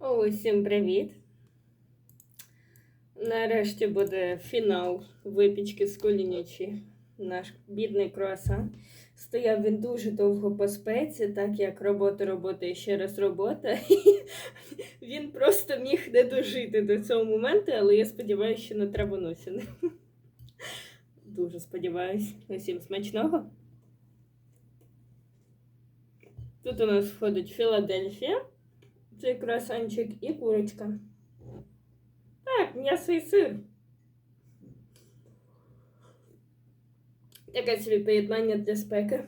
Усім привіт! Нарешті буде фінал випічки з колінячі. Наш бідний круасан. Стояв він дуже довго по спеці, так як робота, робота і ще раз робота. Він просто міг не дожити до цього моменту, але я сподіваюся, що не травонуся. ним. Дуже сподіваюся. Усім смачного. Тут у нас входить Філадельфія. Цей круасанчик і курочка. Так, м'ясо і сир. Таке собі поєднання для спеки.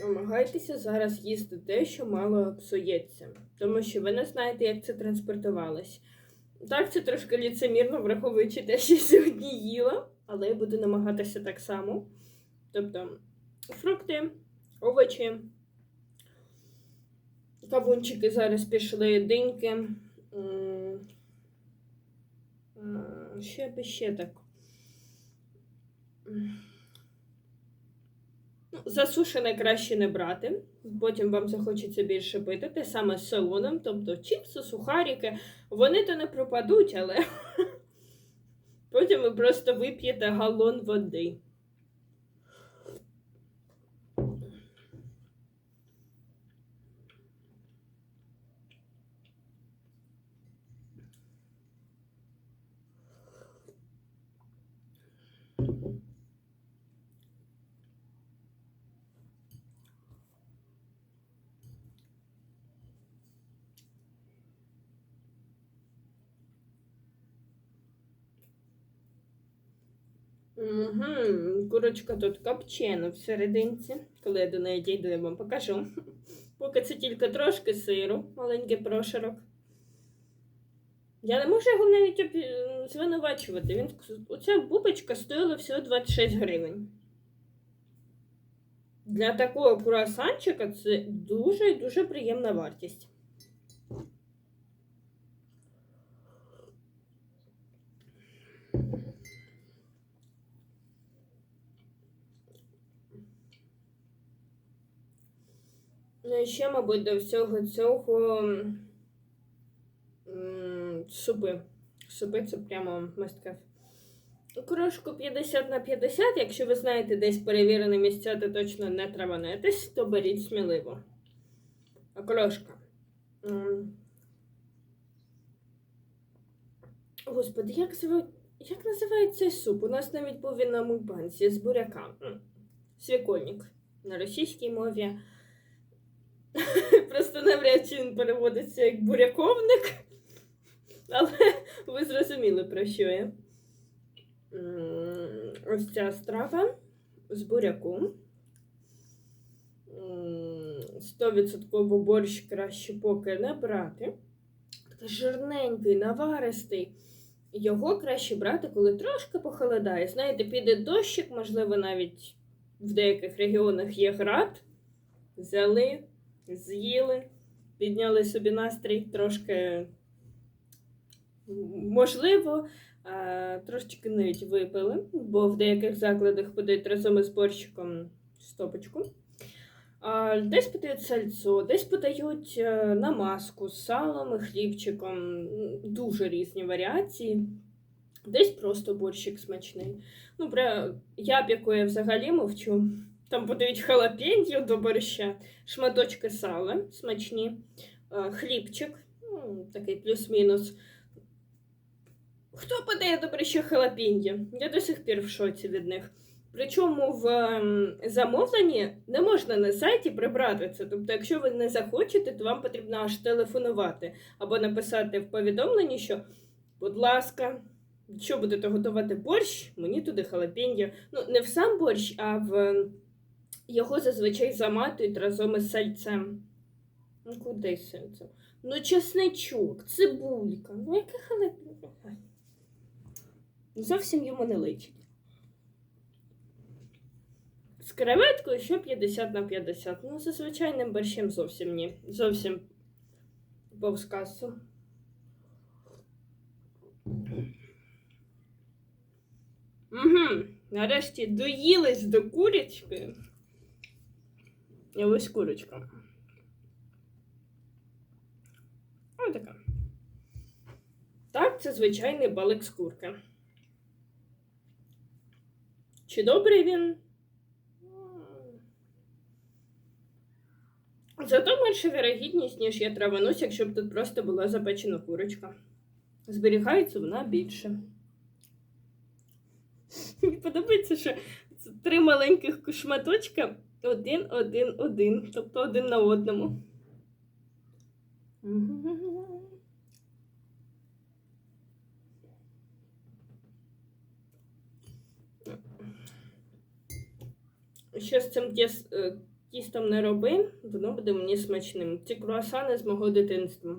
Намагайтеся зараз їсти те, що мало псується, тому що ви не знаєте, як це транспортувалось. Так, це трошки ліцемірно, враховуючи те, що сьогодні їла, але я буду намагатися так само. Тобто, фрукти, овочі, кавунчики зараз пішли, диньки. Ще би ще так. Ну, Засушене краще не брати, потім вам захочеться більше пити, те саме з солоном, тобто чіпси, сухарики, вони то не пропадуть, але потім ви просто вип'єте галон води. Угу. Курочка тут копчена всерединці. Коли я до неї дійду, я вам покажу. Поки це тільки трошки сиру, маленький прошарок. Я не можу його навіть обі- звинувачувати. Він, оця бубочка стоїла всього 26 гривень. Для такого круасанчика це дуже і дуже приємна вартість. Ну і ще, мабуть, до всього цього м, супи. Супи це прямо мастка. Крошку 50 на 50, якщо ви знаєте десь перевірені місця, де точно не траванетесь, то беріть сміливо. Крошка. Господи, як, зва- як називається суп? У нас навіть був він на мукбанці з буряка. Свікольник на російській мові. Просто навряд чи він переводиться як буряковник. Але ви зрозуміли, про що я. Ось ця страва з буряку. М, 100% борщ краще поки не брати. Такий жирненький, наваристий. Його краще брати, коли трошки похолодає. Знаєте, піде дощик, можливо, навіть в деяких регіонах є град. Взяли, з'їли, підняли собі настрій трошки, можливо, трошечки навіть випили, бо в деяких закладах подають разом із борщиком стопочку. Десь подають сальцо, десь подають е, намазку з салом і хлібчиком. Дуже різні варіації. Десь просто борщик смачний. Ну, про япіку я взагалі мовчу. Там подають халапеньо до борща, шматочки сала смачні, е, хлібчик, ну, такий плюс-мінус. Хто подає до борща халапеньо? Я до сих пір в шоці від них. Причому в ем, замовленні не можна на сайті прибрати це. Тобто, якщо ви не захочете, то вам потрібно аж телефонувати або написати в повідомленні, що, будь ласка, що будете готувати борщ, мені туди халапеньо. Ну, не в сам борщ, а в ем, його зазвичай заматують разом із сальцем. Ну, куди сальцем? Ну, чесничок, цибулька. Ну, яке халапеньо? Зовсім йому не личить. З креветкою що 50 на 50. Ну, за звичайним борщем зовсім ні. Зовсім повз касу. Угу. Нарешті доїлись до курячки. І ось курочка. Ось така. Так, це звичайний балик з курки. Чи добрий він? Зато менша вірогідність, ніж я траванусь, якщо б тут просто була запечена курочка. Зберігається вона більше. Мені подобається, що це три маленьких шматочка один, один, один. Тобто один на одному. Що з цим е, тістом не роби, воно буде мені смачним. Ці круасани з мого дитинства.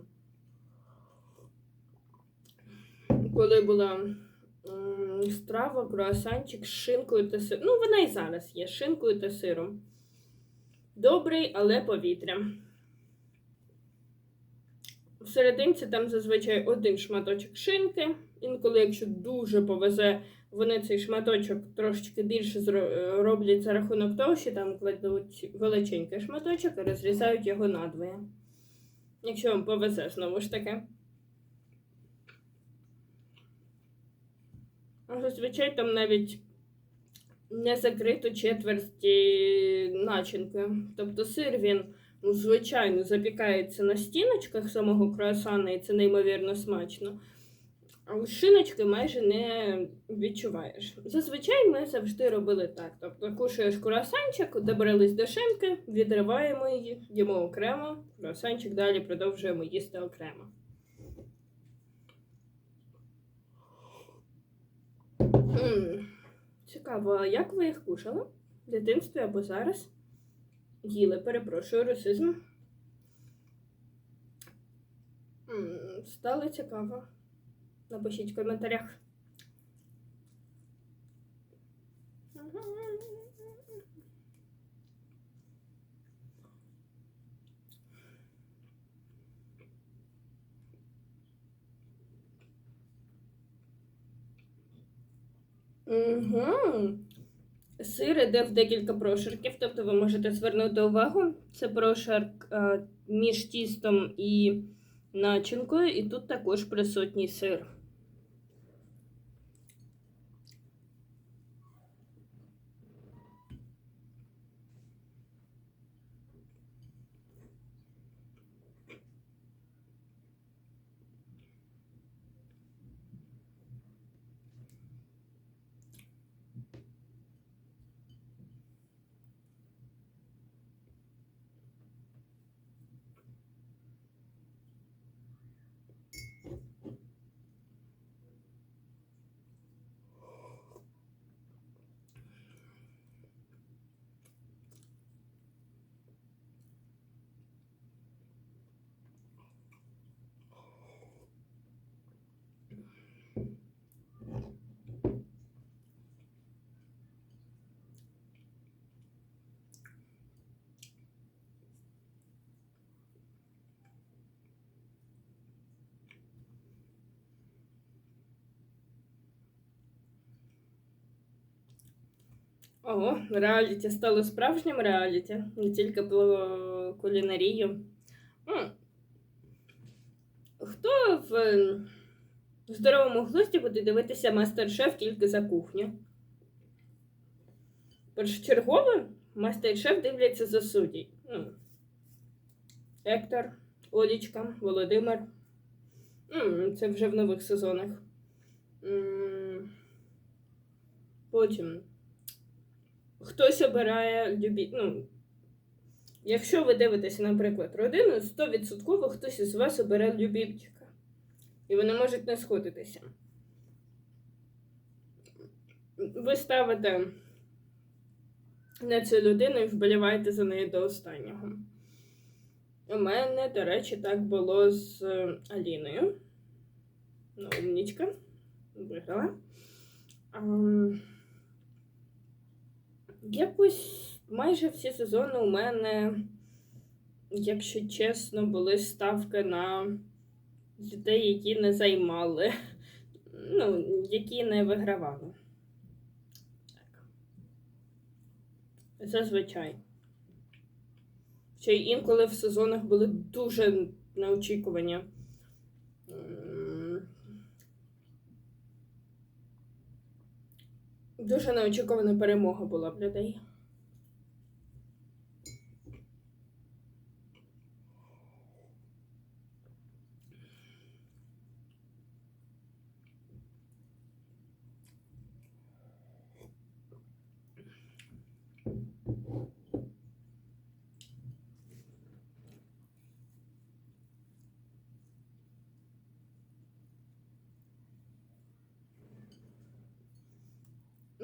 Коли була страва, круасанчик з шинкою та сиром. Ну, вона і зараз є шинкою та сиром. Добрий, але повітря. В серединці там зазвичай один шматочок шинки. Інколи, якщо дуже повезе, вони цей шматочок трошечки більше роблять за рахунок того, що там кладуть величенький шматочок і розрізають його надвоє. Якщо вам повезе, знову ж таки. Зазвичай там навіть не закрито четверті начинки. Тобто сир він, ну, звичайно, запікається на стіночках самого круасана, і це неймовірно смачно. Шиночки майже не відчуваєш. Зазвичай ми завжди робили так. Тобто кушаєш круасанчик, добрались до шинки, відриваємо її, їмо окремо, круасанчик далі продовжуємо їсти окремо. Цікаво, а як ви їх кушали? В дитинстві або зараз? Їли, перепрошую, расизм. Стало цікаво. Напишіть в коментарях. Угу. Сир іде в декілька прошарків, тобто ви можете звернути увагу. Це прошарк е, між тістом і начинкою, і тут також присутній сир. Ого, реаліті стало справжнім реаліті, не тільки про кулінарію. Хто в здоровому глузді буде дивитися мастер-шеф тільки за кухню? Першочергово мастер-шеф дивляться за суддій. Ну, Ектор, Олічка, Володимир. Це вже в нових сезонах. Потім. Хтось обирає любі... Ну, якщо ви дивитеся, наприклад, родину, 100% хтось із вас обере любімчика. І вони можуть не сходитися. Ви ставите на цю людину і вболіваєте за неї до останнього. У мене, до речі, так було з е, Аліною. Ну, умнічка. Виграла. Якось майже всі сезони у мене, якщо чесно, були ставки на людей, які не займали, ну, які не вигравали. Так. Зазвичай. Ще й інколи в сезонах були дуже неочікувані. М, Дуже неочікувана перемога була б людей.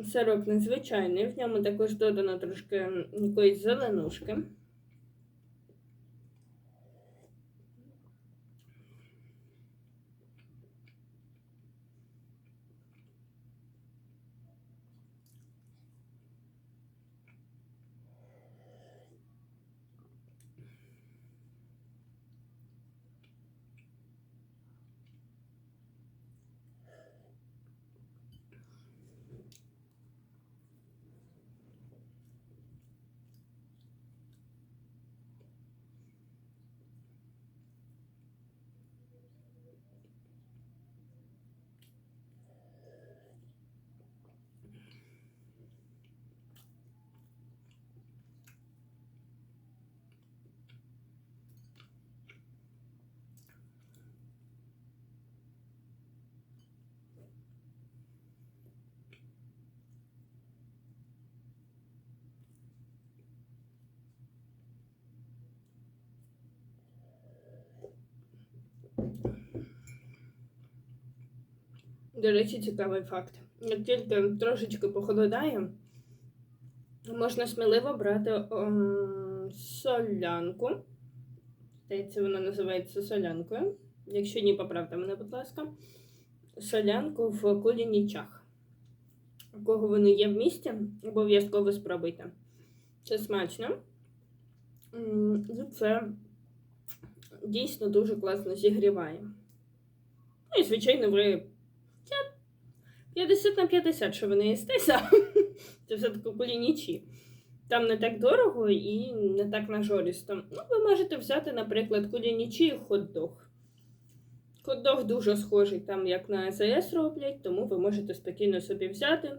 Сирок незвичайний, в ньому також додано трошки якоїсь зеленушки. До речі, цікавий факт. Як тільки трошечки похолодає, можна сміливо брати ем, солянку. Здається, вона називається солянкою. Якщо ні, поправте мене, будь ласка. Солянку в кулінічах. У кого вони є в місті, обов'язково спробуйте. Це смачно. Це дійсно дуже класно зігріває. Ну і, звичайно, ви 50 на 50, що ви не їстеся. Це все-таки кулінічі. Там не так дорого і не так нажористо. Ну, ви можете взяти, наприклад, кулінічі і хот-дог. Хот-дог дуже схожий там, як на АЗС роблять, тому ви можете спокійно собі взяти,